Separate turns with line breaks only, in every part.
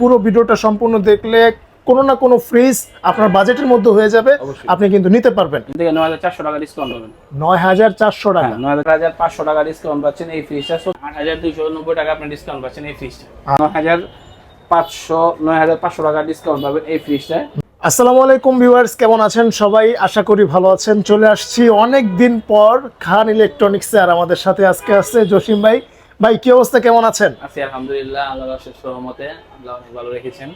পুরো ভিডিওটা সম্পূর্ণ দেখলে কোনো না কোনো ফ্রিজ আপনার বাজেটের মধ্যে হয়ে যাবে। আপনি কিন্তু নিতে পারবেন।
নয় হাজার চারশো টাকা ডিসকাউন্ট পাবেন।
নয় হাজার চারশো টাকা।
হ্যাঁ নয় হাজার পাঁচশো টাকা ডিসকাউন্ট পাচ্ছেন এই ফ্রিজটা আট হাজার দুইশো নব্বই টাকা আপনি ডিসকাউন্ট পাচ্ছেন এই ফ্রিজটা নয় হাজার পাঁচশো নয় হাজার পাঁচশো টাকা ডিসকাউন্ট পাবেন এই ফ্রিজটা
আসসালামু আলাইকুম ভিউয়ার্স কেমন আছেন সবাই? আশা করি ভালো আছেন। চলে আসছি অনেক দিন পর খান ইলেকট্রনিক্সে আর আমাদের সাথে আজকে আছে জসিম ভাই। ভাই কি অবস্থা? কেমন আছেন?
আছি আলহামদুলিল্লাহ আল্লাহ শেষ সহমতে আল্লাহ অনেক ভালো রেখেছেন।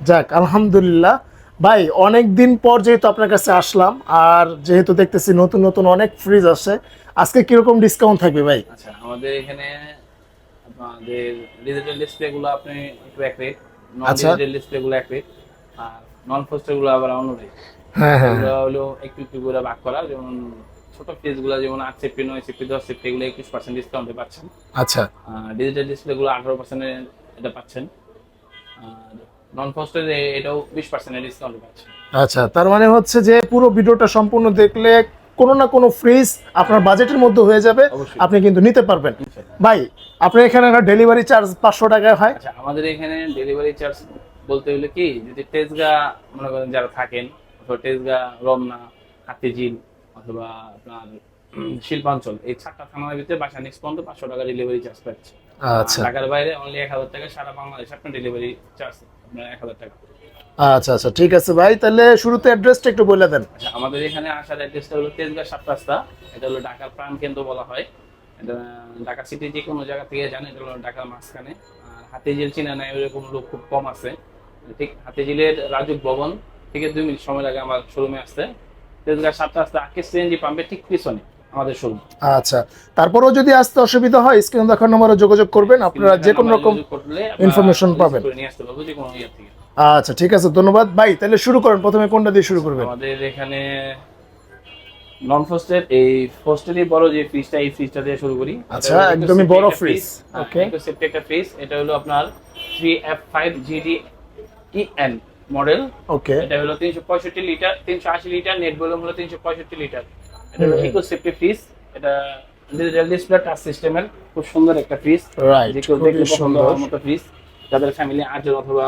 যাক আলহামদুলিল্লাহ। ভাই অনেক দিন পর যেহেতু আপনার কাছে আসলাম আর যেহেতু দেখতেছি নতুন নতুন অনেক ফ্রিজ আছে আজকে কীরকম ডিসকাউন্ট থাকবে ভাই?
আচ্ছা আমাদের এখানে আপনাদের ডিজিটাল ডিসপ্লে গুলো আপনি একটু এক রেট নন। ডিজিটাল ডিসপ্লে গুলো এক রেট আর নন পোস্টারগুলো আবার অন্য রেট
হ্যাঁ। হ্যাঁ
হলো একটু একটু করে ভাগ করা যেমন ছোট ফ্রিজগুলো যেমন আট সেফটি নয় সেফটি দশ সেফটি এগুলো একুশ পার্সেন্ট ডিসকাউন্টে পাচ্ছেন।
আচ্ছা।
ডিজিটাল ডিসপ্লে গুলো আঠারো পার্সেন্টে এটা পাচ্ছেন। নন পোস্টার এটাও বিশ পার্সেন্টের ডিসকাউন্টে পাচ্ছেন।
আচ্ছা তার মানে হচ্ছে যে পুরো ভিডিওটা সম্পূর্ণ দেখলে কোনো না কোনো ফ্রিজ আপনার বাজেটের মধ্যে হয়ে যাবে আপনি কিন্তু নিতে পারবেন। ভাই আপনার এখানে ডেলিভারি চার্জ পাঁচশো টাকায় হয়।
আচ্ছা আমাদের এখানে ডেলিভারি চার্জ বলতে হলে কি যদি তেজগা মনে করেন যারা থাকেন তেজগা রমনা হাতিঝিল অথবা আপনার শিল্পাঞ্চল এই চারটা থানার ভিতরে বাসা নেক্সট পর্যন্ত পাঁচশো টাকা ডেলিভারি চার্জ পাচ্ছে
আচ্ছা।
ঢাকার বাইরে অনলি এক হাজার টাকা সারা বাংলাদেশ আপনার ডেলিভারি চার্জ আপনার এক হাজার টাকা।
আচ্ছা আচ্ছা ঠিক আছে ভাই তাহলে শুরুতে অ্যাড্রেসটা একটু বলে দেন।
আচ্ছা আমাদের এখানে আসার অ্যাড্রেসটা হলো তেজগা সাত রাস্তা এটা হলো ঢাকার প্রাণ কেন্দ্র বলা হয়। এটা ঢাকা সিটি যে কোনো জায়গা থেকে জানে এটা হলো ঢাকার মাঝখানে। আর হাতিঝিল চিনা নাই এরকম লোক খুব কম আছে। ঠিক হাতিঝিলের রাজুক ভবন থেকে দুই মিনিট সময় লাগে আমার শোরুমে আসতে। তেজগা সাত রাস্তা আকে সিএনজি পাম্পের ঠিক পিছনে আমাদের শোরুম।
আচ্ছা তারপরেও যদি আসতে অসুবিধা হয় স্ক্রিন দেখার নম্বরে যোগাযোগ করবেন আপনারা যে কোনো রকম information পাবেন। আচ্ছা ঠিক আছে ধন্যবাদ। ভাই তাহলে শুরু করেন প্রথমে কোনটা দিয়ে শুরু করবেন?
আমাদের এখানে নন ফোস্টের এই ফোস্টেরই বড় যে ফ্রিজটা এই ফ্রিজটা দিয়ে শুরু করি।
আচ্ছা,
এটা
একদমই বড়
একটা
okay.
সেফটি একটা ফ্রিজ এটা হলো আপনার three F five GD EN model.
Okay.
এটা হলো তিনশো পঁয়ষট্টি লিটার তিনশো আশি লিটার নেট ভলিউম হলো তিনশো পঁয়ষট্টি লিটার। এটা হলো ইকো সেফটি ফ্রিজ এটা ডিজিটাল ডিসপ্লে টাচ সিস্টেমের খুব সুন্দর একটা ফ্রিজ
রাইট
যে কেউ
খুবই
পছন্দ হওয়ার মতো ফ্রিজ যাদের ফ্যামিলি আটজন অথবা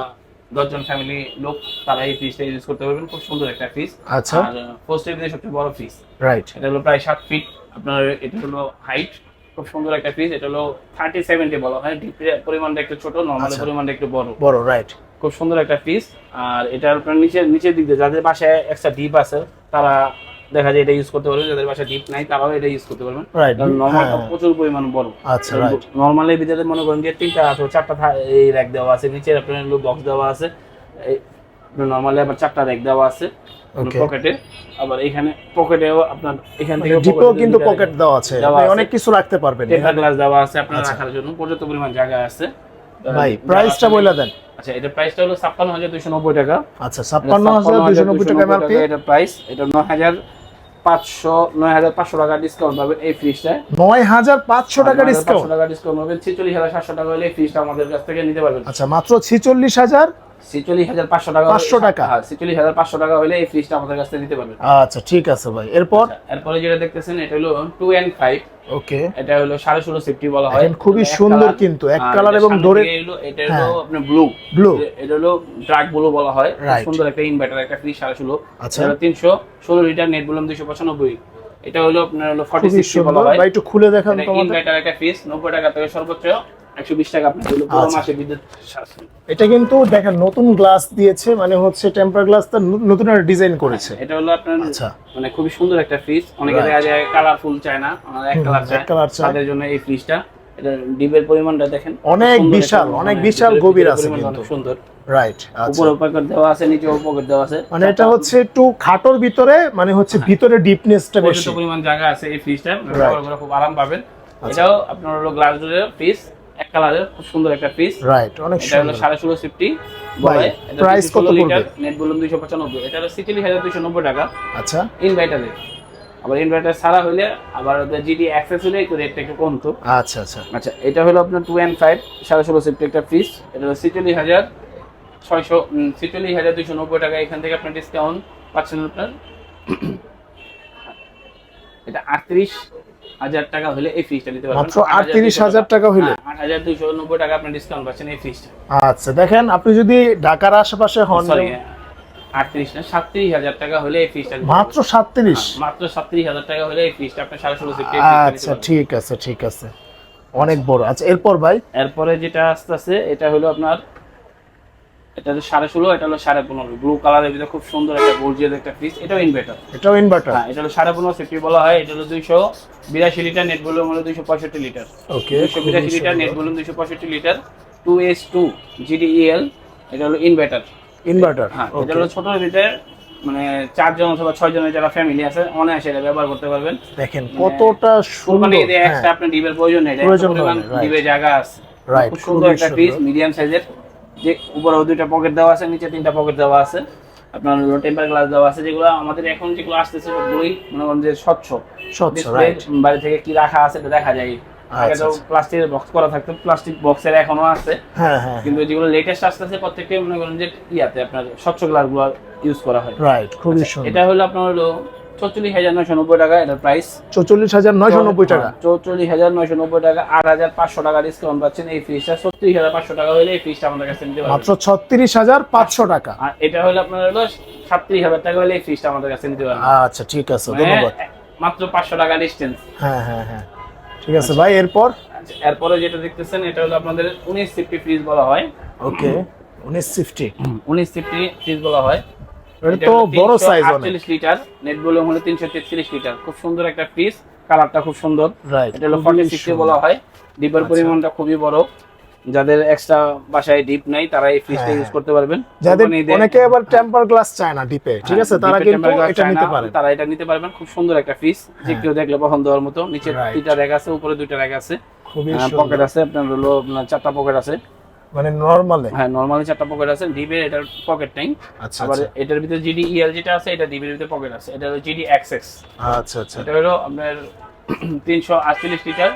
দশজন ফ্যামিলি লোক তারা এই ফ্রিজটা ইউজ করতে পারবেন। খুব সুন্দর একটা ফ্রিজ
আচ্ছা।
আর পোস্ট টেবিলের সবচেয়ে বড় ফ্রিজ
রাইট
এটা হলো প্রায় সাত ফিট আপনার এটা হলো হাইট খুব সুন্দর একটা ফ্রিজ এটা হলো থার্টি সেভেন্টি বলা হয়। ডিপ পরিমাণটা একটু ছোট নর্মাল
আচ্ছা।
পরিমাণটা একটু বড়।
বড় রাইট
খুব সুন্দর একটা পিস আর এটা আপনার নিচের নিচের দিক দিয়ে যাদের বাসায় একটা ডিপ আছে তারা দেখা যায় এটা ইউজ করতে পারবেন যাদের বাসায় ডিপ নাই তারাও এটা ইউজ করতে পারবেন। নর্মালটা
হ্যাঁ।
প্রচুর পরিমাণ বড়।
আচ্ছা
নর্মালের ভিতরে মনে করেন যে তিনটা অথবা চারটা এই র্যাক দেওয়া আছে নিচে আপনার বক্স দেওয়া আছে। নর্মালি আবার চারটা র্যাক দেওয়া আছে পকেটে আবার এখানে পকেটেও আপনার এখান থেকে
ডিপেও কিন্তু পকেট দেওয়া আছে। অনেক কিছু রাখতে পারবেন।
টেম্পার গ্লাস দেওয়া আছে আপনার
আচ্ছা।
রাখার জন্য। পর্যাপ্ত পরিমাণ জায়গা আছে।
ভাই প্রাইসটা বলে দেন।
আচ্ছা এটা প্রাইসটা হলো ছাপ্পান্ন হাজার দুইশো নব্বই টাকা।
আচ্ছা ছাপ্পান্ন হাজার দুইশো নব্বই টাকা এমআরপি
এটা প্রাইস এটা নয় হাজার পাঁচশো নয় হাজার পাঁচশো টাকা ডিসকাউন্ট পাবেন এই ফ্রিজটায়
নয় হাজার পাঁচশো টাকা ডিসকাউন্ট
টাকা ডিসকাউন্ট পাবেন ছেচল্লিশ হাজার সাতশো টাকা হলে এই ফ্রিজটা আমাদের কাছ থেকে নিতে পারবেন।
আচ্ছা মাত্র ছিচল্লিশ হাজার
ছেচল্লিশ হাজার পাঁচশো টাকা
500 টাকা?
হ্যাঁ টাকা হলে এই ফ্রিজটা আমাদের কাছ থেকে নিতে পারবেন
আচ্ছা ঠিক আছে ভাই। এরপর?
আচ্ছা, এরপরে যেটা দেখতেছেন এটা হলো
ওকে।
এটা সেফটি বলা হয়।
খুবই সুন্দর কিন্তু, এক colour
এটা
এবং দোরে-
এটা হলো
হ্যাঁ।
আপনার ব্লু
ব্লু
এটা হলো ড্রাগ ব্লু বলা হয়। সুন্দর একটা ইনভার্টার একটা ফ্রিজ
আচ্ছা।
এটা তিনশো ষোলো লিটার নেট বললাম দুইশো পঁচানব্বই। এটা হলো আপনার হলো ফর্টি
খুবই
সিক্সটি বলা হয়।
ভাই একটু খুলে দেখান তোমাদের।
ইনভার্টার একটা ফ্রিজ নব্বই টাকা থেকে সর্বোচ্চ। একশো বিশ টাকা আপনার হলো পুরো
আচ্ছা।
মাসে বিদ্যুৎ সাশ্রয়
এটা কিন্তু দেখেন নতুন গ্লাস দিয়েছে মানে হচ্ছে টেম্পার গ্লাসটা নতুন একটা ডিজাইন করেছে।
এটা হলো আপনার
আচ্ছা।
মানে খুবই সুন্দর একটা ফ্রিজ অনেকে দেখা যায় কালারফুল চায় না ওনারা এক কালার চায়। তাদের জন্য এই ফ্রিজটা এটা ডিবের পরিমাণটা দেখেন
অনেক বিশাল, অনেক
মানে
বিশাল গভীর আছে কিন্তু।
সুন্দর।
রাইট আচ্ছা।
উপরে পকেট দেওয়া আছে নিচে পকেট দেওয়া আছে।
মানে এটা হচ্ছে একটু খাটোর ভিতরে মানে হচ্ছে ভিতরে ডিপনেসটা বেশি।
পরিমাণ জায়গা আছে এই ফ্রিজটা. খুব আরাম পাবেন।
আচ্ছা।
এটাও আপনার হলো গ্লাস ডোরের ফ্রিজ এক কালারের খুব সুন্দর একটা ফ্রিজ
রাইট অনেক
এটা হলো
সুন্দর।
সাড়ে ষোলো সিফটি
ভাই, price কত পড়বে?
নেট বলুন দুইশো পঁচানব্বই। এটা হলো ছিচল্লিশ হাজার দুইশো নব্বই টাকা।
আচ্ছা।
ইনভার্টারের আবার ইনভার্টার ছাড়া হলে আবার জিডি অ্যাক্সেস হলে একটু রেটটা একটু কমতো।
আচ্ছা আচ্ছা।
আচ্ছা এটা হলো আপনার টু অ্যান্ড ফাইভ সাড়ে ষোলো সিফটি একটা ফ্রিজ এটা হলো ছিচল্লিশ হাজার ছয়শো ছিচল্লিশ হাজার দুইশো নব্বই টাকা। এখান থেকে আপনার ডিসকাউন্ট পাচ্ছেন আপনার। এটা আটত্রিশ হাজার টাকা হলে এই ফ্রিজটা নিতে পারবেন।
মাত্র আটত্রিশ হাজার টাকা হইলে।
আট হাজার দুইশো নব্বই টাকা আপনি ডিসকাউন্ট পাচ্ছেন এই ফ্রিজটা
আচ্ছা দেখেন আপনি যদি ঢাকার আশেপাশে হন
সরি আটত্রিশ না সাতত্রিশ হাজার টাকা হলে এই ফ্রিজটা
মাত্র। সাতত্রিশ?
হ্যাঁ, মাত্র সাতত্রিশ হাজার টাকা হলে এই ফ্রিজটা আপনি সাড়ে ষোলো
আচ্ছা ঠিক আছে ঠিক আছে। অনেক বড়। আচ্ছা এরপর ভাই?
এরপরে যেটা আসতে আছে এটা হলো আপনার এটা হলো সাড়ে ষোলো এটা হলো সাড়ে পনেরো। ব্লু কালারের ভিতরে খুব সুন্দর একটা গর্জিয়াস একটা এটাও ইনভার্টার
এটাও ইনভার্টার
হ্যাঁ এটা হলো সাড়ে পনেরো সিফটি বলা হয় এটা হলো দুইশো বিরাশি লিটার নেট ভলিউম হলো দুইশো পঁয়ষট্টি লিটার।
ওকে
দুইশো বিরাশি লিটার নেট ভলিউম দুইশো পঁয়ষট্টি লিটার টু এস টু এটা হলো ইনভার্টার
ইনভার্টার
হ্যাঁ এটা হলো মানে চারজন অথবা ছয় জনের যারা ফ্যামিলি আছে অনায়াসে এটা ব্যবহার করতে পারবেন।
দেখেন কতটা
কোরবানি
সুন্দর
ঈদে
হ্যাঁ,
একটা আপনার ডিবের প্রয়োজন নেই
প্রয়োজন.
ডিবে জায়গা আছে। খুব সুন্দর একটা। ফ্রিজ মিডিয়াম সাইজের যে উপরে দুইটা পকেট দেওয়া আছে নিচে তিনটা পকেট দেওয়া আছে আপনার টেম্পার গ্লাস দেওয়া আছে যেগুলো আমাদের এখন যেগুলো আসতেছে সবগুলোই মনে করেন যে স্বচ্ছ।
স্বচ্ছ রাইট
বাড়ি থেকে কি রাখা আছে এটা দেখা যায়। আগে
আচ্ছা,
তো
আচ্ছা।
প্লাস্টিকের বক্স করা থাকতো প্লাস্টিক বক্সের এখনও আছে।
হ্যাঁ হ্যাঁ।
কিন্তু যেগুলো লেটেস্ট আসতেছে প্রত্যেকটা মনে করেন যে ইয়াতে আপনার স্বচ্ছ গ্লাসগুলো ইউজ করা হয়।
রাইট খুবই
এটা হলো আপনার হলো চল্লিশ হাজার নয়শো নব্বই টাকা এটার প্রাইস
চৌচল্লিশ হাজার নয়শো নব্বই টাকা।
চৌচল্লিশ হাজার নয়শো নব্বই টাকা আট হাজার পাঁচশো টাকা ডিসকাউন্ট পাচ্ছেন। এই ফ্রিজটা ছত্রিশ হাজার পাঁচশো টাকা হলে এই ফ্রিজটা আমাদের কাছে নিতে
মাত্র ছত্রিশ হাজার পাঁচশো টাকা।
আর এটা হলো আপনার হলো সাতত্রিশ হাজার টাকা হলে এই ফ্রিজটা আমাদের কাছে নিতে পারবেন
আচ্ছা ঠিক আছে
মানে
ধন্যবাদ।
মাত্র পাঁচশো টাকা ডিস্টেন্স
হ্যাঁ হ্যাঁ হ্যাঁ। ঠিক আছে ভাই এরপর?
এরপরে যেটা দেখতেছেন এটা হলো আপনাদের উনিশ সিফটি ফ্রিজ বলা হয়।
ওকে উনিশ ফিফটি
উনিশ সিফটি ফ্রিজ বলা হয়।
এটা তো বড় সাইজ অনেক।
আটচল্লিশ লিটার। নেট ভলিউম হলো তিনশো তেত্রিশ লিটার। খুব সুন্দর একটা ফ্রিজ কালারটা খুব সুন্দর। এটা হলো বলা হয়। ডিপের
আচ্ছা।
পরিমাণটা খুবই বড়। যাদের এক্সট্রা বাসায় ডিপ নাই তারা এই ফ্রিজটা
হ্যাঁ,
ইউজ করতে পারবেন।
যাদের অনেকে আবার টেম্পার গ্লাস চায় না ডিপে ঠিক আছে?
হ্যাঁ,
তারা কিন্তু এটা নিতে পারে।
তারা এটা নিতে পারবেন। খুব সুন্দর একটা ফ্রিজ যে কেউ দেখলে পছন্দ হওয়ার মতো। নিচে দুইটা র্যাক আছে উপরে দুইটা র্যাক আছে। পকেট আছে। আপনার হলো আপনার চারটা পকেট আছে।
মানে নরমালে
হ্যাঁ নরমালি চারটা পকেট আছে ডিবের এটার পকেট নাই
আচ্ছা
আবার
আচ্ছা।
এটার ভিতরে জিডি ইএল যেটা আছে এটা ডিবের ভিতরে পকেট আছে এটা হলো জিডি অ্যাক্সেস
আচ্ছা আচ্ছা।
এটা হলো আপনার তিনশো আটচল্লিশ লিটার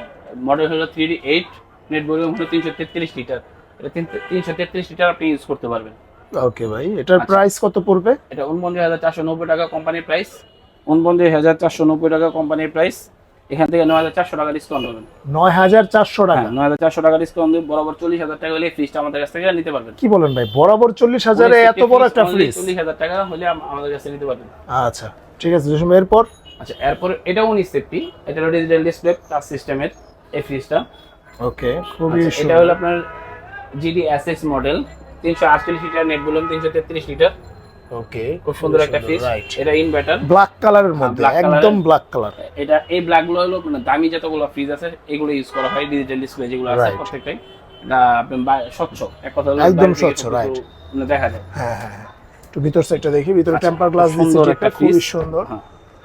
মডেল হলো থ্রি এইট নেট ভলিউম হলো তিনশো তেত্রিশ লিটার। এটা তিনশো তেত্রিশ লিটার আপনি ইউজ করতে পারবেন।
ওকে ভাই এটার
আচ্ছা।
প্রাইস কত পড়বে?
এটা উনপঞ্চাশ হাজার চারশো নব্বই টাকা কোম্পানির প্রাইস উনপঞ্চাশ হাজার চারশো নব্বই টাকা কোম্পানির প্রাইস এখান থেকে নয় হাজার চারশো টাকা ডিসকাউন্ট পাবেন
নয় হাজার চারশো টাকা?
হ্যাঁ নয় হাজার চারশো টাকা ডিসকাউন্ট দিয়ে বরাবর চল্লিশ হাজার টাকা হলে ফ্রিজটা আমাদের কাছ থেকে নিতে পারবেন।
কি বলেন ভাই বরাবর চল্লিশ হাজারে এত বড় একটা ফ্রিজ
চল্লিশ হাজার টাকা হলে আম- আমাদের কাছে নিতে পারবেন।
আচ্ছা ঠিক আছে জসিম এরপর?
আচ্ছা এরপর এটাও উনিশ সেফটি এটা হলো ডিজিটাল ডিসপ্লে টাচ সিস্টেমের এই ফ্রিজটা
ওকে খুবই
আচ্ছা, এটা হলো আপনার জিডি এসএক্স মডেল তিনশো আটচল্লিশ লিটার নেট বলুন তিনশো তেত্রিশ লিটার।
ওকে
খুব সুন্দর একটা
রাইট
এটা ইনভার্টার
ব্ল্যাক কালারের মধ্যে একদম ব্ল্যাক কালার
এটা এই ব্ল্যাকগুলো হলো মানে দামি যতগুলো ফ্রিজ আছে এগুলো ইউজ করা হয় ডিজিটাল ডিসপ্লে যেগুলো আছে. প্রত্যেকটাই। এটা আপনার বা- স্বচ্ছ। এক কথা হলো
একদম স্বচ্ছ, right.
মানে দেখা যায়।
হ্যাঁ হ্যাঁ হ্যাঁ। একটু ভিতর সাইডটা দেখি ভিতরে টেম্পার গ্লাস
খুব
যেটা
একটা fridge।
সুন্দর।
হ্যাঁ,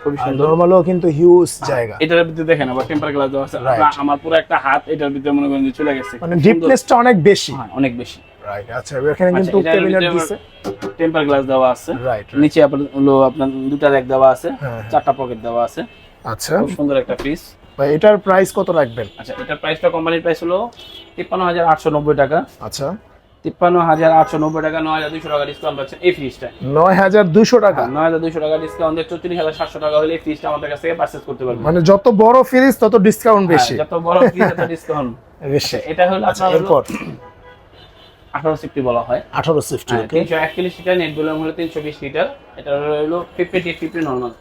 খুবই সুন্দর।
নরমালও কিন্তু হিউজ জায়গা।
এটার ভিতরে দেখেন আবার টেম্পার গ্লাস দেওয়া আছে। আমার পুরো একটা হাত এটার ভিতরে মনে করেন চলে গেছে।
মানে ডিপনেসটা অনেক বেশি।
হ্যাঁ, অনেক বেশি।
রাইট আচ্ছা এখানে
আচ্ছা,
কিন্তু ক্যাবিনেট দিছে।
টেম্পার গ্লাস দেওয়া আছে।
রাইট
নিচে আপনার হলো আপনার দুটা র্যাক দেওয়া আছে
হ্যাঁ, হ্যাঁ।
চারটা পকেট দেওয়া আছে।
আচ্ছা।
খুব সুন্দর একটা ফ্রিজ
ভাই এটার প্রাইস কত রাখবেন?
আচ্ছা এটার প্রাইসটা কোম্পানির প্রাইস হলো তিপ্পান্ন হাজার আটশো নব্বই টাকা।
আচ্ছা।
তিপ্পান্ন হাজার আটশো নব্বই টাকা নয় হাজার দুইশো টাকা ডিসকাউন্ট পাচ্ছেন এই ফ্রিজটা
নয় হাজার দুশো টাকা?
নয় হাজার দুইশো টাকা ডিসকাউন্ট চৌত্রিশ হাজার সাতশো টাকা হলে এই ফ্রিজটা আমাদের কাছ থেকে পারচেস করতে পারবেন।
মানে যত বড় ফ্রিজ তত ডিসকাউন্ট বেশি।
হ্যাঁ, যত বড় ফ্রিজ তত ডিসকাউন্ট
বেশি।
এটা হলো
আচ্ছা
আপনার আঠারো সিফটি বলা হয়।
আঠারো সিফটি
হ্যাঁ, তিনশো একচল্লিশ লিটার নেট ভলিউম হলো তিনশো বিশ লিটার। এটা হলো ফিফটি ফিফটি নর্মাল।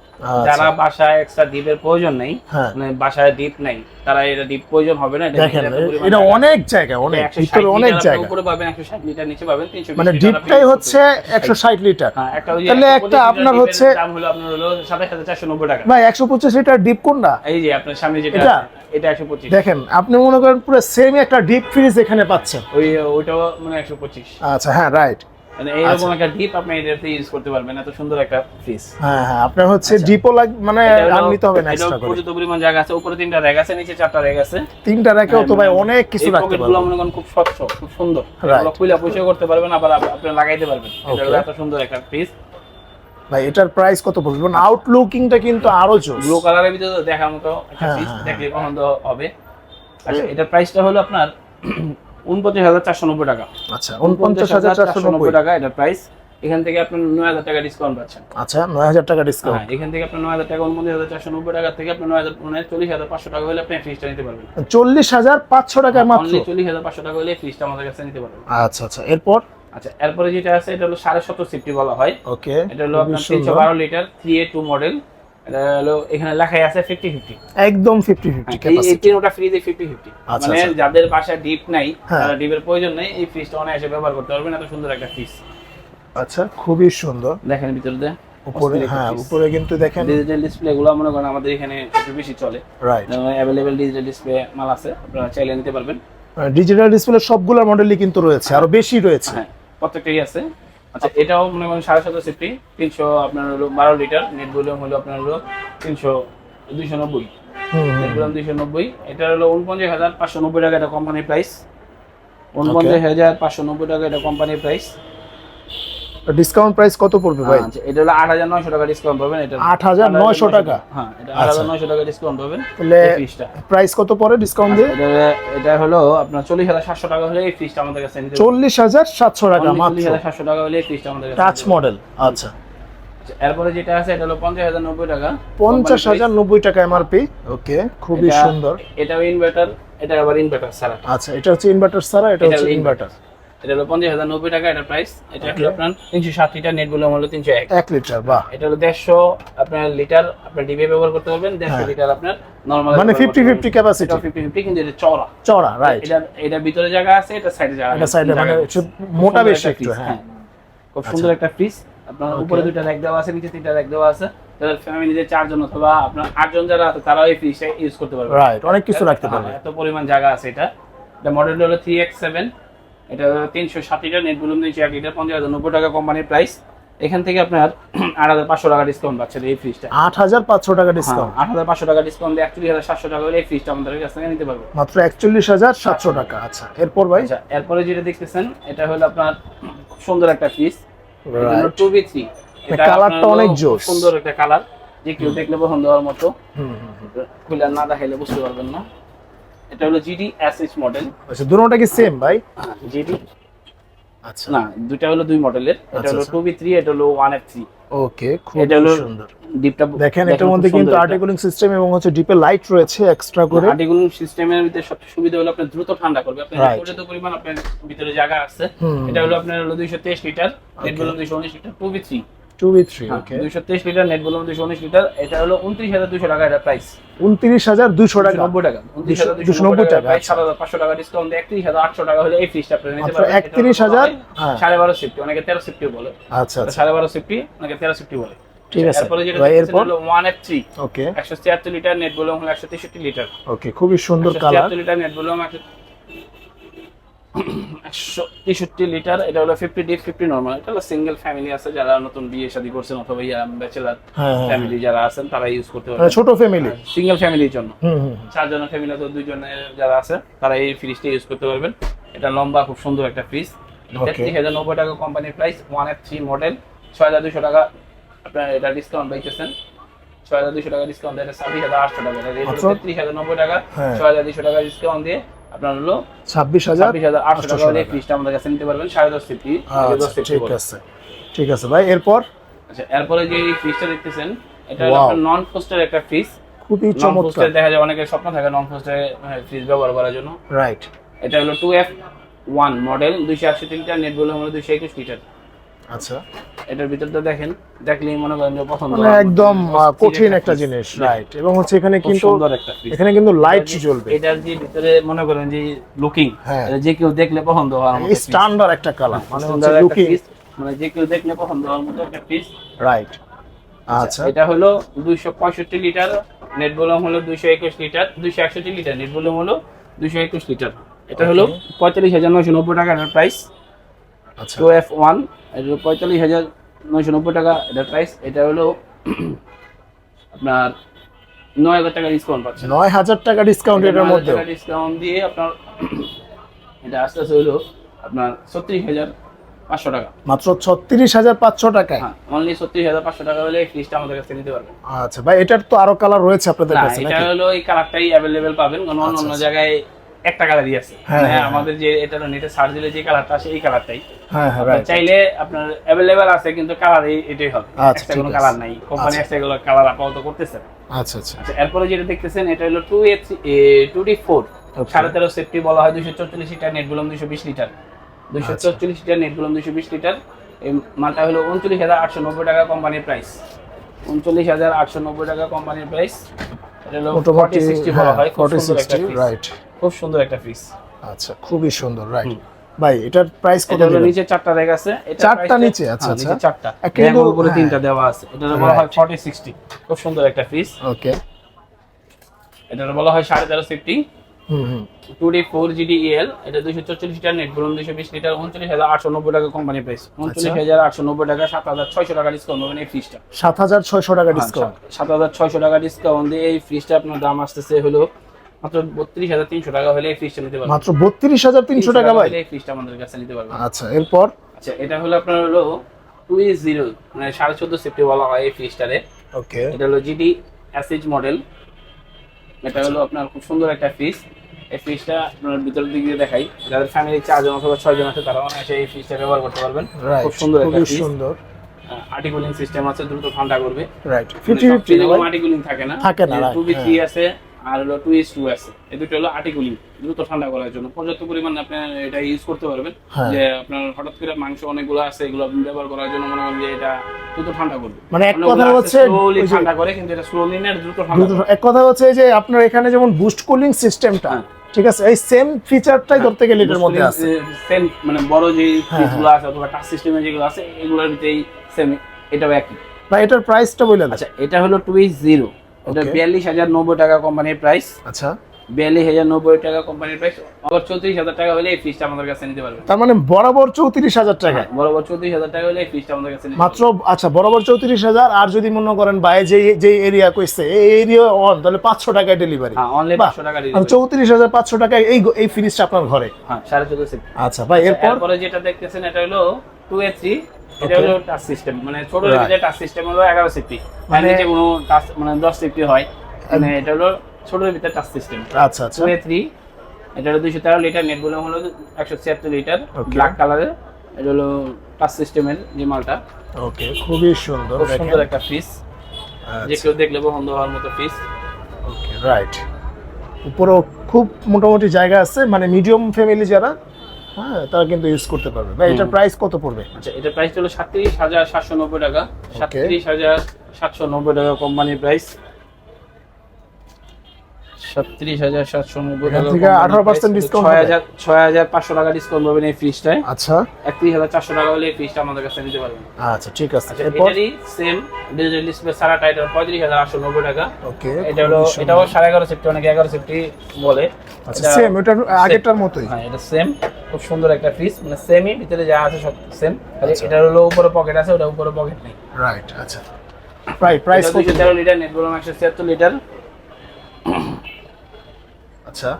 যারা বাসায় এক্সট্রা ডিপের প্রয়োজন নেই
হ্যাঁ।
মানে বাসায় দ্বীপ নাই তারা এটা ডিপ প্রয়োজন হবে না এটা।
অনেক জায়গা অনেক ভিতরে অনেক জায়গা।
উপরে পাবেন 160 লিটার নিচে পাবেন 320
মানে ডিপটাই হচ্ছে
করতে
একশো ষাট লিটার।
হ্যাঁ
তাহলে একটা আপনার হচ্ছে
দাম হলো আপনার হলো 27490 টাকা।
ভাই একশো পঁচিশ লিটার ডিপ কোনটা?
এই যে আপনার সামনে যেটা
এটা?
এটা 125
দেখেন আপনি মনে করেন পুরো সেম একটা ডিপ ফ্রিজ এখানে পাচ্ছেন।
ওই ওইটাও মানে 125
আচ্ছা হ্যাঁ রাইট
মানে এইরকম
আচ্ছা।
একটা ডিপ আপনি এটাতে ইউজ করতে পারবেন এত সুন্দর একটা ফ্রিজ
হ্যাঁ হ্যাঁ আপনার হচ্ছে ডিপও লাগ মানে আর নিতে হবে না এক্সট্রা করে।
পর্যাপ্ত পরিমাণ জায়গা আছে উপরে তিনটা র্যাক আছে নিচে চারটা র্যাক আছে।
তিনটা রেখেও তো ভাই অনেক কিছু রাখতে
পকেটগুলো
পারবেন
মনে করেন খুব স্বচ্ছ খুব সুন্দর।
Right.
এগুলো খুলে পয়সা করতে পারবেন আবার আপনি লাগাইতে পারবেন। এটা এত সুন্দর একটা ফ্রিজ
ভাই এটার প্রাইস কত পড়বে? আউটলুকিংটা কিন্তু আরও জোস।
ব্লু কালারের ভিতরে দেখার মতো একটা
হ্যাঁ,
পিস
হ্যাঁ,
দেখলে পছন্দ হবে। আচ্ছা এটার প্রাইসটা হলো আপনার উনপঞ্চাশ হাজার চারশো নব্বই টাকা।
আচ্ছা উনপঞ্চাশ হাজার চারশো নব্বই।
টাকা এটার প্রাইস এখান থেকে আপনার নয় হাজার টাকা ডিসকাউন্ট পাচ্ছেন।
আচ্ছা নয় হাজার টাকা ডিসকাউন্ট
হ্যাঁ এখান থেকে আপনার নয় হাজার টাকা উনপঞ্চাশ হাজার চারশো নব্বই টাকা থেকে আপনার নয় হাজার মানে চল্লিশ হাজার পাঁচশো টাকা হলে আপনি ফ্রিজটা নিতে পারবেন।
চল্লিশ হাজার পাঁচশো টাকায় মাত্র?
চল্লিশ হাজার পাঁচশো টাকা হলে ফ্রিজটা আমাদের কাছে নিতে পারবেন।
আচ্ছা আচ্ছা এরপর?
আচ্ছা এরপরে যেটা আছে এটা হলো সাড়ে সত্তর সিফটি বলা হয়।
ওকে।
এটা হলো আপনার তিনশো বারো litre three A two model এটা হলো এখানে লেখাই আছে ফিফটি ফিফটি
একদম
এই তিনটা ফ্রিজে ফিফটি ফিফটি
আচ্ছা,
মানে
আচ্ছা।
যাদের বাসায় ডিপ নাই
হ্যাঁ।
তারা ডিপের প্রয়োজন নেই এই ফ্রিজটা অনায়াসে ব্যবহার করতে পারবেন এত সুন্দর একটা ফ্রিজ
আচ্ছা খুবই সুন্দর।
দেখেন ভিতরে
উপরে হ্যাঁ উপরে কিন্তু দেখেন
ডিজিটাল ডিসপ্লে গুলো মনে করেন আমাদের এখানে একটু বেশি চলে।
রাইট
অ্যাভেলেবেল ডিজিটাল ডিসপ্লে মাল আছে আপনারা চাইলে নিতে পারবেন।
ডিজিটাল ডিসপ্লে সবগুলো মডেলই কিন্তু রয়েছে আরও বেশি রয়েছে।
হ্যাঁ প্রত্যেকটাই আছে। আচ্ছা এটাও মনে করেন সাড়ে সাতশো সিপি তিনশো আপনার হলো বারো লিটার নেট ভলিউম হলো আপনার হলো তিনশো দুইশো নব্বই। নেট ভলিউম দুইশো নব্বই এটা হলো উনপঞ্চাশ হাজার পাঁচশো নব্বই টাকা এটা কোম্পানির প্রাইস উনপঞ্চাশ হাজার পাঁচশো নব্বই টাকা এটা কোম্পানির প্রাইস
ডিসকাউন্ট প্রাইস কত পড়বে ভাই?
আচ্ছা এটা হলো আট হাজার নয়শো টাকা ডিসকাউন্ট পাবেন এটা
8,900 টাকা?
হ্যাঁ এটা আট হাজার নয়শো টাকা ডিসকাউন্ট পাবেন
তাহলে প্রাইস কত পড়ে ডিসকাউন্ট দিয়ে?
এটা হলো আপনার চল্লিশ হাজার সাতশো টাকা হলে এই ফ্রিজটা আমাদের কাছে নিতে
চল্লিশ হাজার সাতশো টাকা
চল্লিশ
মাত্র
হাজার সাতশো টাকা হলে এই ফ্রিজটা আমাদের কাছে
টাচ মডেল আচ্ছা।
এরপরে যেটা আছে এটা হলো পঞ্চাশ হাজার নব্বই টাকা।
পঞ্চাশ
Company
হাজার নব্বই টাকা এমআরপি ওকে খুবই সুন্দর।
এটাও ইনভার্টার এটা আবার ইনভার্টার ছাড়া।
আচ্ছা এটা হচ্ছে ইনভার্টার ছাড়া এটা
এটা
হচ্ছে ইনভার্টার
এটা হলো পঞ্চাশ হাজার নব্বই টাকা এটা প্রাইস এটা হলো আপনার তিনশো ষাট লিটার নেট ভলিউম হলো তিনশো এক।
লিটার বাহ।
এটা হলো দেড়শো আপনার লিটার আপনার ডিবে ব্যবহার করতে পারবেন দেড়শো
হ্যাঁ।
লিটার আপনার নর্মাল
মানে fifty fifty capacity
fifty fifty কিন্তু এটা চওড়া।
চড়া রাইট
এটা এটা ভিতরে জায়গা আছে এটা সাইডে জায়গা
এটা সাইডে মানে। মোটা বেশি
একটু
হ্যাঁ।
খুব সুন্দর একটা ফ্রিজ আপনার উপরে দুইটা র্যাক দেওয়া আছে নিচে তিনটা র্যাক দেওয়া আছে। যাদের ফ্যামিলিতে চারজন অথবা আপনার আটজন যারা আছে তারাও এই ফ্রিজটা ইউজ করতে পারবে।
রাইট অনেক কিছু রাখতে পারবে।
হ্যাঁ, এত পরিমাণ জায়গা আছে এটা। এটা মডেল হলো থ্রি এক্স সেভেন এটা তিনশো ষাট লিটার নেট ভলিউম তিনশো এক লিটার পঞ্চাশ হাজার নব্বই টাকা কোম্পানির প্রাইস এখান থেকে আপনার আট হাজার পাঁচশো টাকা ডিসকাউন্ট পাচ্ছেন এই ফ্রিজটা
আট হাজার পাঁচশো টাকা ডিসকাউন্ট
আট হাজার পাঁচশো টাকা ডিসকাউন্ট দিয়ে একচল্লিশ হাজার সাতশো টাকা হলে এই ফ্রিজটা আমাদের কাছ থেকে নিতে পারবে।
মাত্র একচল্লিশ হাজার সাতশো টাকা। আচ্ছা এরপর ভাই?
আচ্ছা এরপরে যেটা দেখতেছেন এটা হলো আপনার খুব সুন্দর একটা ফ্রিজ টু বি থ্রি
colourটা অনেক জোস।
সুন্দর একটা কালার যে কেউ দেখলে পছন্দ হওয়ার মতো। খুলে না দেখাইলে বুঝতে পারবেন না। এটা হলো জিডি এসএইচ মডেল
আচ্ছা দুটোটা কি সেম ভাই?
জিডি
আচ্ছা।
না দুটা হলো দুই মডেলের এটা
আচ্ছা,
হলো
আচ্ছা।
টু বি থ্রি এটা হলো ওয়ান এফ থ্রি
ওকে খুব
এটা হলো
সুন্দর।
ডিপটা
দেখেন এটার মধ্যে কিন্তু আর্টিকুলিং সিস্টেম এবং হচ্ছে ডিপে লাইট রয়েছে এক্সট্রা করে।
আর্টিকুল সিস্টেমের ভিতরে সবচেয়ে সুবিধা হলো আপনার দ্রুত ঠান্ডা করবে।
Right.
পর্যাপ্ত পরিমাণ আপনার ভিতরে জায়গা আছে। এটা হলো আপনার হলো দুইশো তেইশ লিটার নেট
Okay.
ভলিউম দুইশো উনিশ litre two B three
two B three okay
তেইশ লিটার নেট ভলিউম দুইশো উনিশ লিটার এটা হলো উনত্রিশ হাজার দুশো টাকা এটা প্রাইস
উনত্রিশ হাজার দুশো টাকা।
নব্বই টাকা উনত্রিশ হাজার
দুশো নব্বই টাকা।
সাত হাজার পাঁচশো টাকা ডিসকাউন্ট একত্রিশ হাজার আটশো টাকা হলে এই ফ্রিজটা আপনি নিতে পারবেন। এটা হলো
31,000।
সাড়ে বারো সিফটি অনেকে তেরো সিফটিও বলে।
আচ্ছা আচ্ছা।
সাড়ে বারো সিফটি অনেকে তেরো সিফটি বলে।
ঠিক আছে। ভাই, এরপর?
হলো ওয়ান এফ থ্রি
ওকে
একশো ছিয়াত্তর লিটার নেট ভলিউম হলো একশো তেষট্টি লিটার
ওকে খুবই সুন্দর কালার
লিটার নেট ভলিউম একশো তেষট্টি লিটার এটা হলো ফিফটি ডিপ ফিফটি নর্মাল এটা হলো সিঙ্গেল ফ্যামিলি আছে যারা নতুন বিয়ে শাদী করছেন অথবা ব্যাচেলার
হ্যাঁ হ্যাঁ
ফ্যামিলি যারা আছেন তারা ইউজ করতে
মানে
পারবেন
ছোট ফ্যামিলি
সিঙ্গেল ফ্যামিলির জন্য। চারজনের ফ্যামিলি তো দুইজনের যারা আছে তারা এই ফ্রিজটা ইউজ করতে পারবেন। এটা লম্বা খুব সুন্দর একটা ফ্রিজ. তেত্রিশ হাজার নব্বই টাকা কোম্পানির price one F three model ছয় হাজার দুশো টাকা। আপনার এটা ডিসকাউন্ট পাইতেছেন। ছয় হাজার দুশো টাকা ডিসকাউন্ট এটা ছাব্বিশ হাজার আটশো টাকা। এটা তেত্রিশ হাজার নব্বই টাকা।
হ্যাঁ।
ছয় হাজার দুশো টাকা ডিসকাউন্ট দিয়ে আপনার হলো
ছাব্বিশ হাজার
ছাব্বিশ হাজার আটশো টাকা হলে ফ্রিজটা আমাদের কাছে নিতে পারবেন সাড়ে দশ সিফটি
আচ্ছা ঠিক আছে। ঠিক আছে ভাই এরপর?
আচ্ছা এরপরে যে ফ্রিজটা দেখতেছেন এটা হলো আপনার নন ফোস্টের একটা ফ্রিজ
খুবই চমৎকার।
দেখা যায় অনেকের স্বপ্ন থাকে নন ফোস্টারে ফ্রিজ ব্যবহার করার জন্য।
রাইট।
এটা হলো টু এফ ওয়ান মডেল দুইশো আটষট্টি লিটার নেট বলে হলো দুইশো একুশ লিটার
আচ্ছা।
এটার ভিতরটা দেখেন দেখলেই মনে করেন যে পছন্দ
মানে একদম কঠিন
একটা
জিনিস রাইট এবং হচ্ছে এখানে কিন্তু
সুন্দর একটা
এখানে কিন্তু লাইট জ্বলবে।
এটার যে ভিতরে মনে করেন যে লুকিং
হ্যাঁ।
যে কেউ দেখলে পছন্দ হওয়ার মতো
স্ট্যান্ডার্ড একটা কালার মানে হচ্ছে
একটা
লুকিং
মানে যে কেউ দেখলে পছন্দ হওয়ার মতো একটা ফ্রিজ
রাইট আচ্ছা
এটা হলো দুইশো পঁয়ষট্টি লিটার নেট ভলিউম হলো দুইশো একুশ লিটার দুইশো একষট্টি লিটার নেট ভলিউম হলো দুইশো একুশ লিটার। এটা হলো পঁয়তাল্লিশ হাজার নয়শো নব্বই টাকা প্রাইস
আচ্ছা
টু এফ ওয়ান এটা হলো পঁয়তাল্লিশ হাজার নয়শো নব্বই টাকা এটার প্রাইস এটা হলো আপনার নয় হাজার টাকা ডিসকাউন্ট পাচ্ছেন।
নয় হাজার টাকা ডিসকাউন্ট এটার মধ্যে
ডিসকাউন্ট দিয়ে আপনার এটা আস্তে আস্তে হলো আপনার ছত্রিশ হাজার পাঁচশো টাকা।
মাত্র ছত্রিশ হাজার পাঁচশো
হ্যাঁ অনলি ছত্রিশ হাজার পাঁচশো টাকা হলে ফ্রিজটা আমাদের কাছে নিতে পারবেন।
আচ্ছা ভাই এটার তো আরও কালার রয়েছে আপনাদের কাছে
এটা হলো এই কালারটাই অ্যাভেলেবেল পাবেন কারণ অন্য অন্য
আচ্ছা,
জায়গায় একটা কালারই আছে।
হ্যাঁ,
মানে
হ্যাঁ,
আমাদের যে এটা নেটে সার্চ দিলে যে কালারটা আসে এই কালারটাই
হ্যাঁ হ্যাঁ
চাইলে আপনার অ্যাভেলেবেল আছে কিন্তু কালার এটাই হবে।
আচ্ছা,
কোনো কালার নাই। কোম্পানি
আচ্ছা।
এক্সট্রা এগুলো কালার আপাতত করতেছে।
আচ্ছা আচ্ছা।
আচ্ছা এরপরে যেটা দেখতেছেন এটা হলো two A two D four
Okay.
সাড়ে তেরো সেফটি বলা হয় দুইশো চল্লিশ লিটার নেট দুইশো বিশ লিটার। দুইশো
আচ্ছা।
চল্লিশ লিটার নেট দুইশো বিশ লিটার। এই মালটা হলো উনচল্লিশ হাজার আটশো নব্বই টাকা কোম্পানির প্রাইস উনচল্লিশ হাজার আটশো নব্বই টাকা কোম্পানির প্রাইস এটা হলো
মোটামুটি
ফর্টি সিক্সটি বলা হয় খুব
ফর্টি
সুন্দর একটা
সিক্সটি
piece।
রাইট
খুব সুন্দর একটা পিস
আচ্ছা খুবই সুন্দর রাইট। ভাই এটার প্রাইস কত
এটা
দিবেন?
নিচে চারটা রেক আছে। এটা
চারটা নিচে? আচ্ছা,
হ্যাঁ,
আচ্ছা।
নিচে চারটা।
একটা
উপরে
হ্যাঁ।
তিনটা দেওয়া আছে। এটা বলা হয়
Right.
ফর্টি সিক্সটি খুব সুন্দর একটা পিস
ওকে
এটা বলা হয় সাড়ে তেরো সেফটি
হুম হুম।
Two D four GD EL এটা চল্লিশ লিটার নেট বলুন দুইশো বিশ লিটার। উনচল্লিশ হাজার আটশো নব্বই টাকা কোম্পানি প্রাইস উনচল্লিশ হাজার আটশো নব্বই টাকা সাত হাজার ছয়শো টাকা ডিসকাউন্ট পাবেন এই ফ্রিজটা
সাত হাজার ছয়শো টাকা ডিসকাউন্ট
সাত হাজার ছয়শো টাকা ডিসকাউন্ট দিয়ে এই ফ্রিজটা আপনার দাম আসতেছে হলো মাত্র বত্রিশ হাজার তিনশো টাকা হলে এই ফ্রিজটা নিতে পারবেন
মাত্র বত্রিশ হাজার তিনশো টাকা ভাই।
এই ফ্রিজটা আমাদের কাছে নিতে পারবেন
আচ্ছা এরপর?
আচ্ছা এটা হলো আপনার হলো টু ইজ জিরো মানে সাড়ে চোদ্দ সেফটি বলা হয় এই ফ্রিজটারে
ওকে।
এটা হলো জিডি অ্যাসিজ মডেল এটা হলো আপনার খুব সুন্দর একটা ফ্রিজ এই ফ্রিজটা আপনার ভিতরের দিক দিয়ে দেখাই। যাদের ফ্যামিলি চারজন অথবা ছয়জন আছে তারা অনায়াসে এই ফ্রিজটা ব্যবহার করতে পারবেন। খুব সুন্দর একটা ফ্রিজ
সুন্দর।
আর্টি কুলিং সিস্টেম আছে দ্রুত ঠান্ডা করবে।
রাইট
মানে
ফিফটি
সব
ফিফটি
ফ্রিজে আর্টি কুলিং থাকে না।
থাকে না,
টু বি থ্রি আছে আর হলো টু ইস টু আছে। এই দুটো হলো আর্টি কুলিং দ্রুত ঠান্ডা করার জন্য। পর্যাপ্ত পরিমাণে আপনি এটা ইউজ করতে পারবেন।
হ্যাঁ।
যে আপনার হঠাৎ করে মাংস অনেকগুলো আছে এগুলো আপনি ব্যবহার করার জন্য মনে করেন যে এটা দ্রুত ঠান্ডা করবে।
মানে এক কথা হচ্ছে যে-
ঠান্ডা করে কিন্তু এটা স্লোলি না দ্রুত ঠান্ডা
এক কথা হচ্ছে যে আপনার এখানে যেমন বুস্ট কুলিং সিস্টেমটা
হ্যাঁ।
ঠিক আছে এই সেম ফিচারটাই ধরতে গেলে এটার মধ্যে আছে।
সেম মানে বড় যে
হ্যাঁ,
ফ্রিজগুলো আছে অথবা টাচ সিস্টেমে যেগুলো আছে এগুলোর ভিতরেই সেম এটাও একই।
ভাই এটার প্রাইসটা বলে
আচ্ছা এটা হলো টু ইস জিরো এটা বিয়াল্লিশ হাজার নব্বই টাকা কোম্পানির প্রাইস
আচ্ছা।
বিয়াল্লিশ হাজার নব্বই টাকা কোম্পানির প্রাইস আবার চৌত্রিশ হাজার টাকা হলে এই ফ্রিজটা আমাদের কাছে নিতে পারবেন।
তার মানে বরাবর চৌত্রিশ হাজার টাকা।
হ্যাঁ, বরাবর চৌত্রিশ হাজার টাকা হলে এই ফ্রিজটা আমাদের কাছে
মাত্র আচ্ছা বরাবর চৌত্রিশ হাজার আর যদি মনে করেন ভাই যে যে এরিয়া কইছে এই এরিয়া অন তাহলে পাঁচশো টাকায় ডেলিভারি
হ্যাঁ পাঁচশো টাকা
চৌত্রিশ হাজার পাঁচশো টাকায় এই এই ফ্রিজটা আপনার ঘরে।
হ্যাঁ সাড়ে চোদ্দ
আচ্ছা ভাই এরপর?
এরপরে যেটা দেখতেছেন এটা হলো টু এ থ্রি এটা হলো টাচ সিস্টেম মানে ছোট
Right.
টাচ সিস্টেম হলো এগারো সেফটি
মানে-
নিচে কোনো টাচ মানে দশ সেফটি হয়। মানে এটা হলো ছোট ভিতরে টাচ সিস্টেম
আচ্ছা আচ্ছা।
টু থ্রি এটা হলো দুইশো তেরো লিটার নেট বলে হলো একশো ছিয়াত্তর লিটার
Okay.
ব্ল্যাক কালারের এটা হলো টাচ সিস্টেমের যে মালটা।
ওকে খুবই সুন্দর
সুন্দর একটা পিস যে
আচ্ছা।
কেউ দেখলে পছন্দ হওয়ার মতো পিস
ওকে রাইট উপরেও খুব মোটামুটি জায়গা আছে মানে মিডিয়াম ফ্যামিলি যারা হ্যাঁ তারা কিন্তু ইউজ করতে পারবে। ভাই এটার প্রাইস কত পড়বে?
আচ্ছা এটা প্রাইস হলো সাতত্রিশ হাজার সাতশো নব্বই টাকা। সাতত্রিশ হাজার সাতশো নব্বই টাকা কোম্পানির প্রাইস সাতত্রিশ হাজার সাতশো নব্বই
থেকে
company
18%
ছয় হাজার ছয় হাজার পাঁচশো টাকা ডিসকাউন্ট পাবেন এই ফ্রিজটায়
আচ্ছা।
একত্রিশ হাজার চারশো টাকা হলে এই ফ্রিজটা আমাদের কাছে নিতে পারবেন।
আচ্ছা ঠিক আছে।
এটারই সেম ডিজিটাল ডিসপ্লে সারা টাইটার পঁয়ত্রিশ হাজার আটশো নব্বই টাকা।
ওকে
এটা হলো এটাও সাড়ে এগারো সেফটি অনেকে এগারো সেফটি বলে।
আচ্ছা
এটা-
সেম ওটার আগেরটার মতোই।
হ্যাঁ এটা সেম খুব সুন্দর একটা ফ্রিজ মানে সেমই ভিতরে যা আছে সব সেম
আচ্ছা।
এটা হলো উপরে পকেট আছে ওটা উপরে পকেট নেই।
রাইট আচ্ছা। প্রাইস প্রাইস
এটা
কত?
213 লিটার নেট বললাম 176 লিটার
আচ্ছা।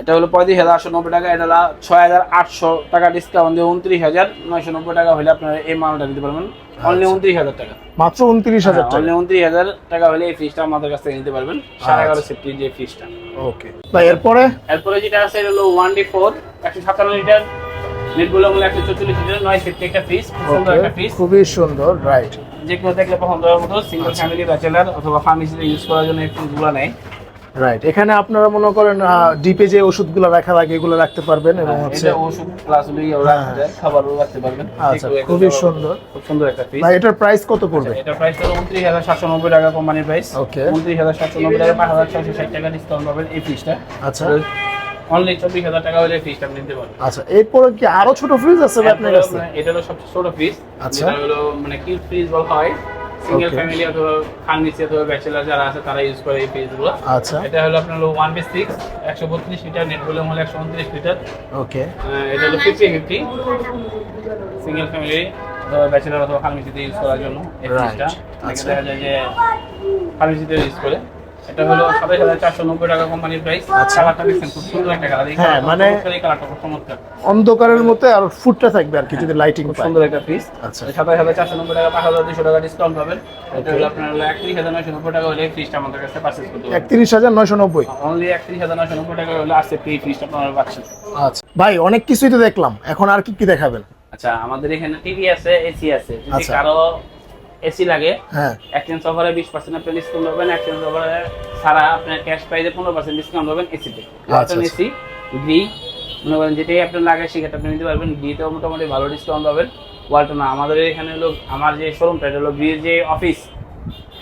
এটা হলো পঁয়ত্রিশ হাজার আটশো নব্বই টাকা এটা হলো ছয় হাজার আটশো টাকা ডিসকাউন্ট দিয়ে উনত্রিশ হাজার নয়শো নব্বই টাকা হলে আপনারা এই মালটা দিতে পারবেন। অনলি
আচ্ছা।
উনত্রিশ হাজার টাকা।
মাত্র উনত্রিশ হাজার টাকা।
অনলি উনত্রিশ হাজার টাকা হলে এই ফিসটা আমাদের কাছ থেকে নিতে পারবেন। সাড়ে এগারো
আচ্ছা।
সেফটির যে ফিসটা
ওকে ভাই এরপরে?
এরপরে যেটা আছে এটা হলো ওয়ান ডি ফোর একশো সাতান্ন লিটার নেট বললাম হলো একশো চল্লিশ লিটার নয় সেফটি একটা ফিস সুন্দর একটা ফিস
খুবই সুন্দর রাইট
যে কেউ দেখলে পছন্দ হওয়ার মতো সিঙ্গেল। ফ্যামিলি ব্যাচেলার অথবা ফার্মেসিতে ইউজ করার জন্য এই ফিসগুলো নেয়।
রাইট এখানে আপনারা মনে করেন ডিপে যে ওষুধগুলো রাখা লাগে এগুলো রাখতে পারবেন এবং হচ্ছে
হ্যাঁ, ওষুধ প্লাস
হ্যাঁ।
যায় খাবারও রাখতে পারবেন।
আচ্ছা, খুবই সুন্দর।
খুব সুন্দর একটা পিস
ভাই এটার প্রাইস কত পড়বে?
এটা প্রাইস হলো উনত্রিশ হাজার সাতশো নব্বই টাকা কোম্পানির প্রাইস হাজার সাতশো টাকা পাঁচ হাজার ছয়শো ষাট টাকা ডিসকাউন্ট পাবেন এই ফিসটা
আচ্ছা।
অনলি চব্বিশ হাজার টাকা হলে ফিসটা আপনি নিতে পারবেন।
আচ্ছা এরপরে কি আরও ছোট ফ্রিজ আছে আপনার কাছে?
মানে এটা হলো সবচেয়ে ছোট ফ্রিজ
আচ্ছা।
যেটা হলো মানে কিউট ফ্রিজ বলা হয়? সিঙ্গেল ফ্যামিলি অথবা ফার্মেসি অথবা ব্যাচেলার যারা আছে তারা ইউজ করে এই পেজগুলো
আচ্ছা।
এটা হলো আপনার ওয়ান বি সিক্স একশো বত্রিশ লিটার নেট ভলিউম হলো একশো উনত্রিশ লিটার
ওকে
এটা হলো fifty fifty single family bachelor অথবা ফার্মেসিতে ইউজ করার জন্য এই. ফ্রিজটা
আচ্ছা।
দেখা যায় যে ফার্মেসিতে ইউজ করে। এটা হলো সাতাশ হাজার চারশো নব্বই টাকা কোম্পানির প্রাইস। কালারটা দেখছেন খুব সুন্দর একটা কালার
হ্যাঁ, মানে-
কালারটা খুব চমৎকার।
অন্ধকারের মধ্যে আর ফুটটা থাকবে আর কি যদি লাইটিং
সুন্দর একটা পিস
আচ্ছা।
সাতাশ হাজার চারশো নব্বই টাকা পাঁচ হাজার দুশো টাকা ডিসকাউন্ট পাবেন। এটা হলো আপনার হলো একত্রিশ হাজার নয়শো নব্বই টাকা হলে ফ্রিজটা আমাদের কাছে পারচেস করতে পারবেন।
একত্রিশ হাজার নয়শো নব্বই।
অনলি একত্রিশ হাজার নয়শো নব্বই টাকা হলে আসছে ফ্রি ফ্রিজটা আপনারা পাচ্ছেন।
আচ্ছা। ভাই অনেক কিছুই তো দেখলাম। এখন আর কি কি দেখাবেন?
আচ্ছা আমাদের এখানে টিভি আছে এসি আছে। যদি
আচ্ছা।
কারও এসি লাগে।
হ্যাঁ।
এক্সচেঞ্জ অফারে বিশ পার্সেন্ট আপনি ডিসকাউন্ট পাবেন এক্সচেঞ্জ অফারে ছাড়া আপনার ক্যাশ প্রাইসে পনেরো পার্সেন্ট ডিসকাউন্ট পাবেন এসিতে
আচ্ছা, আচ্ছা।
এসি গ্রি মনে করেন যেটাই আপনার লাগে সেক্ষেত্রে আপনি নিতে পারবেন। গ্রিতেও মোটামুটি ভালো ডিসকাউন্ট পাবেন। ওয়ালটন আমাদের এখানে হলো আমার যে শোরুমটা এটা হলো গ্রির যে অফিস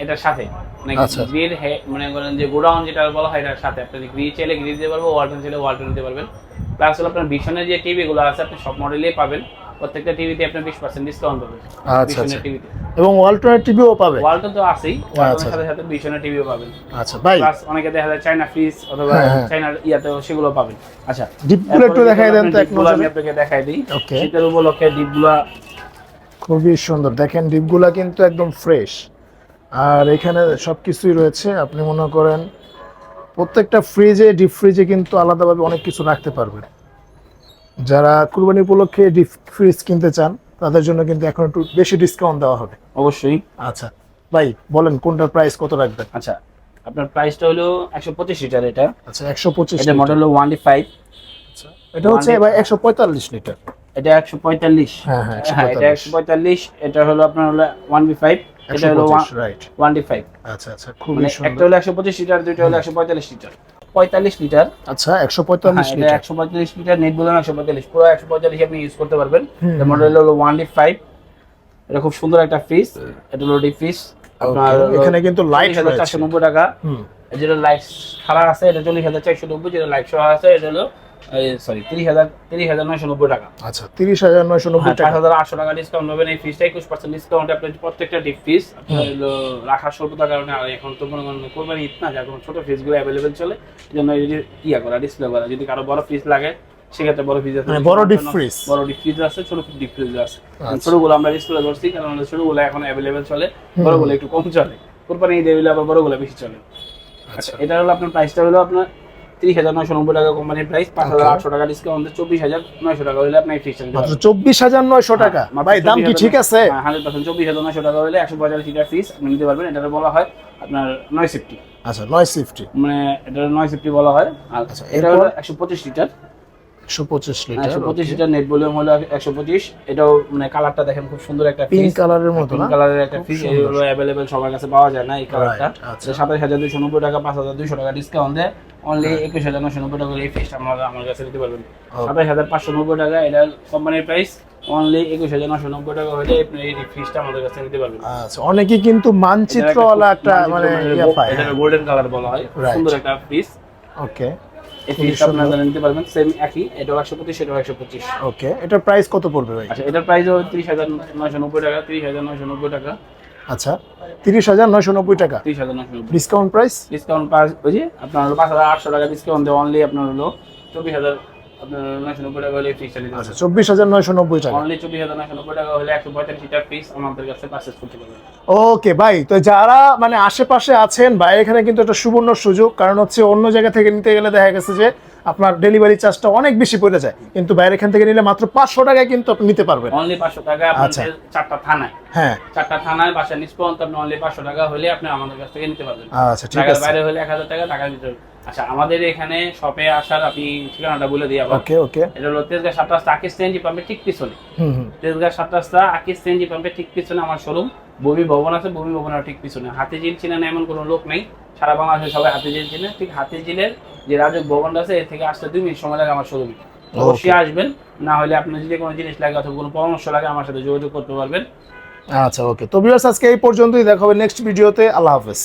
এটার সাথে। মানে
আচ্ছা।
গ্রির মনে করেন যে গোডাউন যেটা বলা হয় এটার সাথে। আপনি গ্রি চাইলে গ্রি দিতে পারব ওয়ালটন চাইলে ওয়ালটন দিতে পারবেন। প্লাস হলো আপনার ভীষণের যে টিভি গুলো আছে আপনি সব মডেলেই পাবেন। প্রত্যেকটা টিভিতে আপনি বিশ পার্সেন্ট ডিসকাউন্ট পাবেন।
আচ্ছা,
ভীষণের
আচ্ছা।
টিভিতে
এবং অল্টারনেট টিভিও পাবে।
ওয়ালটন তো আছেই
আচ্ছা,
ওয়ালটনের সাথে সাথে ভীষণের টিভিও পাবেন।
আচ্ছা ভাই।
প্লাস অনেকে দেখা যায় চাইনা ফ্রিজ অথবা
হ্যাঁ, হ্যাঁ।
ইয়াতেও সেগুলো পাবেন। আচ্ছা
ডিপগুলো একটু দেখাই দেন তো এক
ডিপগুলো আমি আপনাকে দেখাই দিই. শীতের উপলক্ষে ডিপগুলা
খুবই সুন্দর। দেখেন ডিপগুলা কিন্তু একদম ফ্রেশ আর এখানে সব কিছুই রয়েছে। আপনি মনে করেন প্রত্যেকটা ফ্রিজে ডিপ ফ্রিজে কিন্তু আলাদাভাবে অনেক কিছু রাখতে পারবেন। যারা কুরবানি উপলক্ষে ডিপ ফ্রিজ কিনতে চান তাদের জন্য কিন্তু এখন একটু বেশি ডিসকাউন্ট দেওয়া হবে।
অবশ্যই।
আচ্ছা ভাই বলেন কোনটার প্রাইস কত রাখবেন?
আচ্ছা আপনার প্রাইসটা হলো একশো পঁচিশ লিটার এটা।
আচ্ছা একশো পঁচিশ
এটা মডেল হলো ওয়ান ফাইভ
এটা হচ্ছে ভাই একশো পঁয়তাল্লিশ লিটার।
এটা একশো পঁয়তাল্লিশ।
হ্যাঁ হ্যাঁ
হ্যাঁ এটা একশো পঁয়তাল্লিশ। এটা হলো আপনার হলো ওয়ান বি ফাইভ এটা হলো ওয়ান ডি ফাইভ
আচ্ছা আচ্ছা খুবই
মানে একটা হলো একশো পঁচিশ লিটার দুইটা হলো একশো পঁয়তাল্লিশ লিটার। পঁয়তাল্লিশ লিটার।
আচ্ছা একশো পঁয়তাল্লিশ
হ্যাঁ,
লিটার।
একশো পঁয়তাল্লিশ লিটার নেট বললাম একশো পঁয়তাল্লিশ। পুরো একশো পঁয়তাল্লিশ আপনি ইউজ করতে পারবেন। মডেল হলো ওয়ান ডি ফাইভ এটা খুব সুন্দর একটা ফ্রিজ এটা হলো ডিপ ফ্রিজ আপনার
এখানে কিন্তু লাইট
চারশো নব্বই টাকা।
হুম।
যেটা লাইট ছাড়া আছে এটা চল্লিশ হাজার চারশো নব্বই যেটা লাইট সহ আছে এটা হলো সরি তিরিশ হাজার তিরিশ হাজার নয়শো নব্বই টাকা।
আচ্ছা তিরিশ হাজার নয়শো নব্বই
হ্যাঁ,
টাকা।
হাজার আটশো টাকা ডিসকাউন্ট পাবেন। এই ফিসটা একুশ পার্সেন্ট ডিসকাউন্ট আপনার প্রত্যেকটা ডিপ ফিস রাখার স্বল্পতার কারণে আর এখন তো মনে করেন কোরবানি ঈদ না যার ছোট ফিসগুলো অ্যাভেলেবেল চলে। এই জন্য ইয়া করা ডিসপ্লে করা যদি কারও বড় ফিস লাগে সেক্ষেত্রে বড় ফ্রিজ আছে।
মানে বড় deep freeze।
বড় ডিপ ফ্রিজ আছে ছোট ডিপ ফ্রিজ আছে।
আচ্ছা।
ছোটগুলো আমরা ডিসপ্লে করছি কারণ ছোটগুলো এখন অ্যাভেলেবেল চলে। বড়গুলো একটু কম চলে। কোরবানি ঈদে হলে আবার বড়গুলো বেশি চলে। আচ্ছা। এটা হলো আপনার প্রাইসটা হলো আপনার তিরিশ হাজার নয়শো নব্বই টাকা কোম্পানির প্রাইস পাঁচ হাজার আটশো টাকা ডিসকাউন্ট চব্বিশ হাজার নয়শো টাকা হলে আপনি এই ফ্রিজটা
মাত্র চব্বিশ হাজার নয়শো টাকা? ভাই দাম কি ঠিক আছে?
হ্যাঁ হান্ড্রেড পার্সেন্ট চব্বিশ হাজার নয়শো টাকা হলে একশো পঁয়তাল্লিশ লিটার ফিস আপনি নিতে পারবেন। এটা বলা হয় আপনার নয় সেফটি
আচ্ছা নয় সেফটি
মানে এটা নয় সেফটি বলা হয়।
আচ্ছা,
এটা হলো একশো পঁচিশ লিটার
একশো পঁচিশ লিটার
একশো পঁচিশ লিটার নেট ভলিউম হলো একশো পঁচিশ। এটাও মানে কালারটা দেখেন খুব সুন্দর একটা
পিঙ্ক
ফিস
কালারের মতো না?
পিঙ্ক কালারের একটা ফিস এগুলো অ্যাভেলেবেল সবার কাছে পাওয়া যায় না এই কালারটা
আচ্ছা।
সাতাশ হাজার দুশো নব্বই টাকা পাঁচ হাজার দুশো টাকা ডিসকাউন্ট দেয়। অনলি একুশ হাজার নশো নব্বই টাকা এই ফিসটা আমরা আমার কাছে নিতে পারবেন. সাতাশ হাজার পাঁচশো নব্বই টাকা এটা কোম্পানির প্রাইস অনলি একুশ হাজার নশো নব্বই টাকা হলে আপনি এই ফিসটা আমাদের কাছে নিতে পারবেন।
আচ্ছা অনেকেই কিন্তু মানচিত্রওয়ালা একটা মানে
এটা গোল্ডেন কালার বলা হয়. সুন্দর একটা পিস
ওকে
আপনারা নিতে পারবেন সেম একই এটাও একশো পঁচিশ এটাও একশো পঁচিশ।
ওকে এটার প্রাইস কত পড়বে ভাই?
আচ্ছা এটার প্রাইস তিরিশ হাজার নয়শো নব্বই টাকা তিরিশ হাজার নয়শো নব্বই টাকা।
আচ্ছা তিরিশ হাজার নয়শো নব্বই টাকা।
তিরিশ হাজার নয়শো নব্বই।
ডিসকাউন্ট প্রাইস
ডিসকাউন্ট পাস বুঝি আপনার হলো পাঁচ হাজার আটশো টাকা ডিসকাউন্ট দেওয়া অনলি আপনার হলো চব্বিশ হাজার টাকা
আচ্ছা চব্বিশ হাজার নয়শো নব্বই টাকা।
অনলি চব্বিশ হাজার নয়শো নব্বই টাকা হলে একশো পঁয়তাল্লিশ পিস আমাদের কাছে পারচেস করতে পারবেন।
ওকে ভাই তো যারা মানে আশেপাশে আছেন ভাই এখানে কিন্তু একটা সুবর্ণ সুযোগ কারণ হচ্ছে অন্য জায়গা থেকে নিতে গেলে দেখা গেছে যে আপনার ডেলিভারি চার্জটা অনেক বেশি পড়ে যায়। কিন্তু বাইরে এখান থেকে নিলে মাত্র পাঁচশো টাকায় কিন্তু আপনি নিতে পারবেন।
অনলি পাঁচশো টাকা
আচ্ছা।
চারটা থানায়।
হ্যাঁ।
চারটা থানায় বাসা নিষ্পন্ত আপনি অনলি পাঁচশো টাকা হলে আপনি আমাদের কাছ থেকে নিতে পারবেন।
আচ্ছা ঠিক আছে।
বাইরে হলে এক হাজার টাকা ঢাকার ভিতরে। আচ্ছা আমাদের এখানে শপে আসার আপনি ঠিকানাটা বলে দিই আবার।
ওকে ওকে।
এটা হলো তেজগাঁ সাত রাস্তা আকিস সিএনজি পাম্পের ঠিক পিছনে। তেজগাঁ সাত রাস্তা আকিস সিএনজি পাম্পের ঠিক পিছনে আমার শোরুম ভূমি ভবন আছে ভবনের ঠিক পিছনে। হাতিঝিল চিনেন এমন কোনো লোক নেই। সারা বাংলাদেশে সবাই হাতিঝিল চিনে। ঠিক হাতিঝিলের যে রাজক ভবনটা আছে এর থেকে আসতে দুই মিনিট সময় লাগে আমার শোরুমে অবশ্যই আসবেন না হলে আপনার যদি কোনো জিনিস লাগে অথবা কোনো পরামর্শ লাগে আমার সাথে যোগাযোগ করতে পারবেন।
আচ্ছা ওকে। তো ভিউয়ার্স আজকে এই পর্যন্তই। দেখা হবে নেক্সট ভিডিওতে আল্লাহ হাফেজ।